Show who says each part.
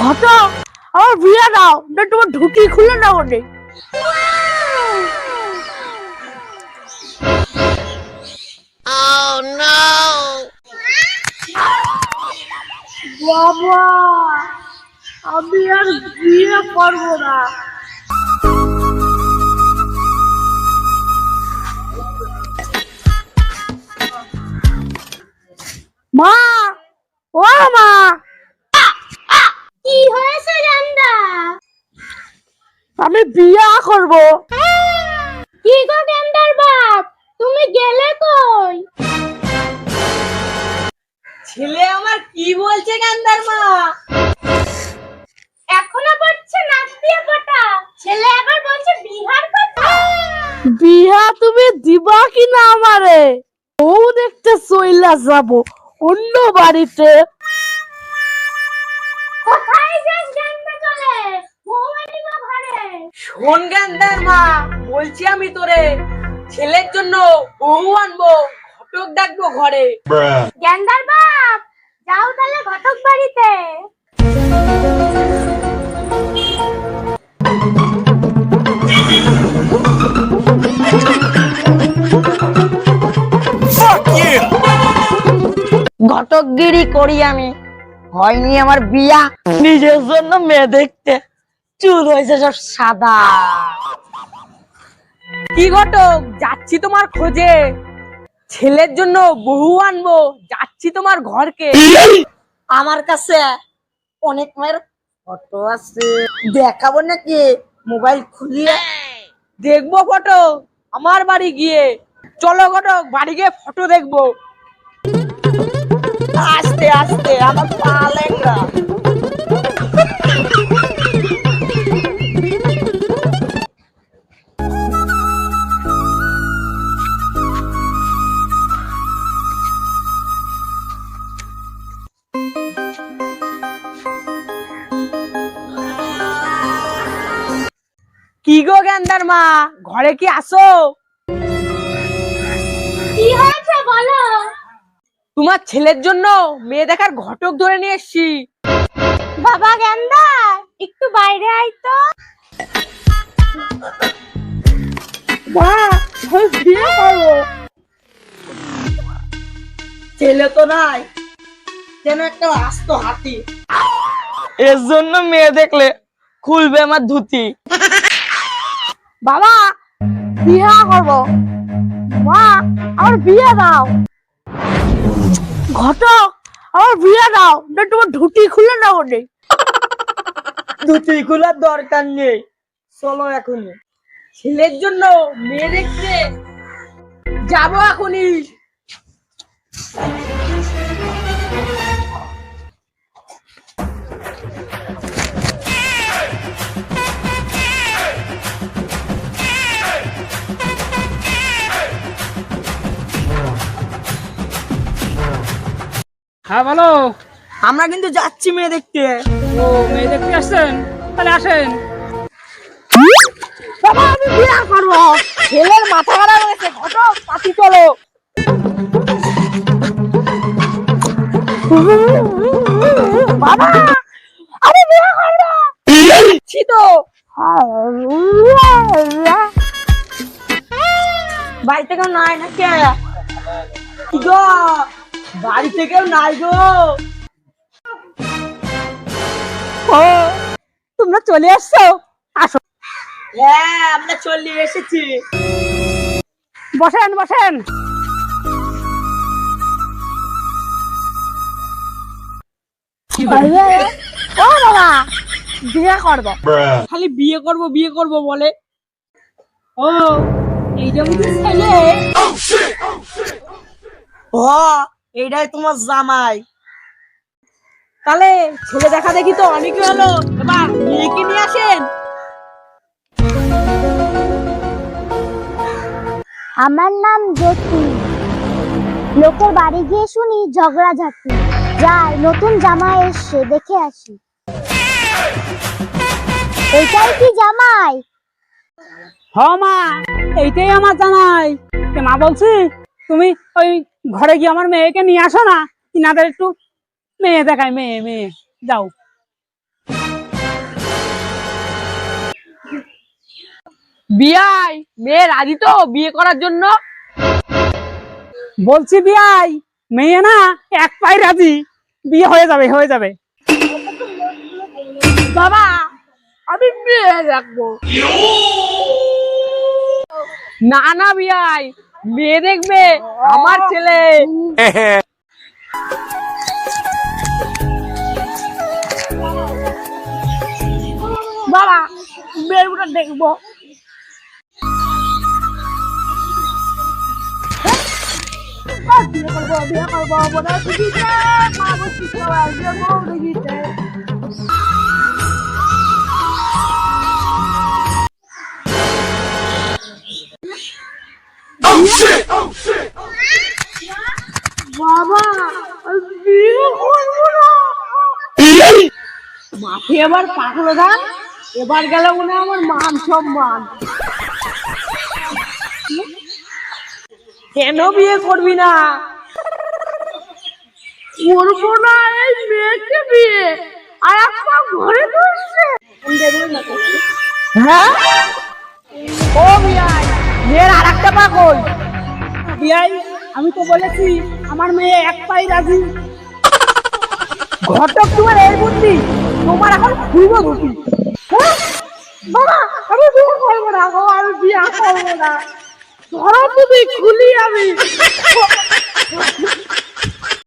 Speaker 1: ঘটক আমার বিয়ে দাও না তোমার ঢুকি খুলে না। ওনে বাবা আমি আর বিয়ে করব না। মা ও মা
Speaker 2: কি হয়েছে জান্দা
Speaker 1: আমি বিয়ে করব।
Speaker 2: কি গো গেন্দার বাপ? তুমি গেলে কই?
Speaker 1: ছেলে আমার কি বলছে গান্দার মা?
Speaker 2: এখনও পড়ছে নাক দিয়ে ফোটা। ছেলে আবার বলছে বিহার কথা।
Speaker 1: বিয়া তুমি দিবা কি না আমারে? ও দেখতে চইলা যাব। অন্য বাড়িতে শোন গান্দার মা বলছি আমি তোরে ছেলের জন্য বউ আনব ঘটক ডাকবো ঘরে.
Speaker 2: গেন্দার বাপ যাও তাহলে ঘটক বাড়িতে।
Speaker 1: ঘটকগিরি করি আমি। হয়নি আমার বিয়া। নিজের জন্য মেয়ে দেখতে। চুল হয়েছে সব সাদা। কি ঘটক? যাচ্ছি তোমার খোঁজে। ছেলের জন্য বহু আনব। যাচ্ছি তোমার ঘরকে। আমার কাছে অনেক মেয়ের ফটো আছে। দেখাবো নাকি? মোবাইল খুলিয়ে দেখব ফটো। আমার বাড়ি গিয়ে। চলো ঘটক, বাড়ি গিয়ে ফটো দেখব। আস্তে আস্তে, আমার পা লেঙ্গা কি গো গেন্দার মা? ঘরে কি আসো?
Speaker 2: কি হয়েছে বলো?
Speaker 1: তোমার ছেলের জন্য মেয়ে দেখার ঘটক ধরে নিয়ে এসছি।
Speaker 2: বাবা গেন্দা একটু বাইরে আয় তো।
Speaker 1: ছেলে তো নাই যেন একটা আস্ত হাতি। এর জন্য মেয়ে দেখলে খুলবে আমার ধুতি। বাবা, বিয়া করব। মা, আমার বিয়ে দাও। ঘটক, আমার বিয়ে দাও, না তোমার ধুতি খুলে না। ওনে ধুতি খোলার দরকার নেই। চলো এখনই। ছেলের জন্য মেয়ে দেখতে যাব এখনই।
Speaker 3: হ্যাঁ বলো।
Speaker 1: আমরা কিন্তু যাচ্ছি মেয়ে দেখতে।
Speaker 3: ও মেয়ে দেখতে আসছেন? তাহলে আসেন।
Speaker 1: বাবা আমি বিয়ে করব? ছেলের মাথা খারাপ হয়েছে চলো। বাবা আমি বিয়ে করব দিচ্ছি তো। বাড়িতে কেউ নাই নাকি? কি গো? বাড়িতে কেউ নাই গো। ও তোমরা চলে আসছো আসো। হ্যাঁ আমরা চলে এসেছি।
Speaker 3: বসেন বসেন।
Speaker 1: ও বাবা বিয়ে করব। খালি বিয়ে করব বিয়ে করব বলে।
Speaker 3: ও এই বুঝি ছেলে।
Speaker 1: ও এইটাই তোমার জামাই। তাহলে ছেলে দেখা দেখি তো অনেকে হলো। এবার মেয়েকে নিয়ে আসেন।
Speaker 2: আমার নাম জ্যোতি। লোকের বাড়ি গিয়ে শুনি ঝগড়াঝাটি। যাই নতুন জামাই এসছে দেখে আসি। এইটাই কি জামাই?
Speaker 3: হ মা এইটাই আমার জামাই। মা বলছি তুমি ওই ঘরে গিয়ে আমার মেয়েকে নিয়ে আসো না, ইনাদের একটু মেয়ে দেখায়, মেয়ে মেয়ে, যাও।
Speaker 1: বিয়াই, মেয়ে রাজি তো, বিয়ে করার জন্য?
Speaker 3: বলছি বিয়াই, মেয়ে না, এক পাই রাজি। বিয়ে হয়ে যাবে হয়ে যাবে।
Speaker 1: বাবা, আমি বিয়ে রাখব না না, বিয়াই মেয়ে দেখবে আমার ছেলে। বাবা মেয়েগুলো দেখব। বিয়ে করব বিয়ে করব মা বলছি বিয়ে করব দিদিতে বাবা বিয়ে করব না মাঠে এবার পাকলো না এবার গেল মনে আমার মান সম্মান কেন বিয়ে করবি না করব না এই মেয়েকে বিয়ে আর একটা ঘরে বসছে হ্যাঁ ও বিয়াই মেয়ের আর একটা পাগল।
Speaker 3: বিয়াই, আমি তো বলেছি, আমার মেয়ে এক পাই রাজি।
Speaker 1: ঘটক তোমার এই বুদ্ধি, তোমার এখন খুব দুটি হ্যাঁ? বাবা, আমি বিয়ে করব না গো আমি বিয়ে করব না। ধরো তুমি খুলি আমি।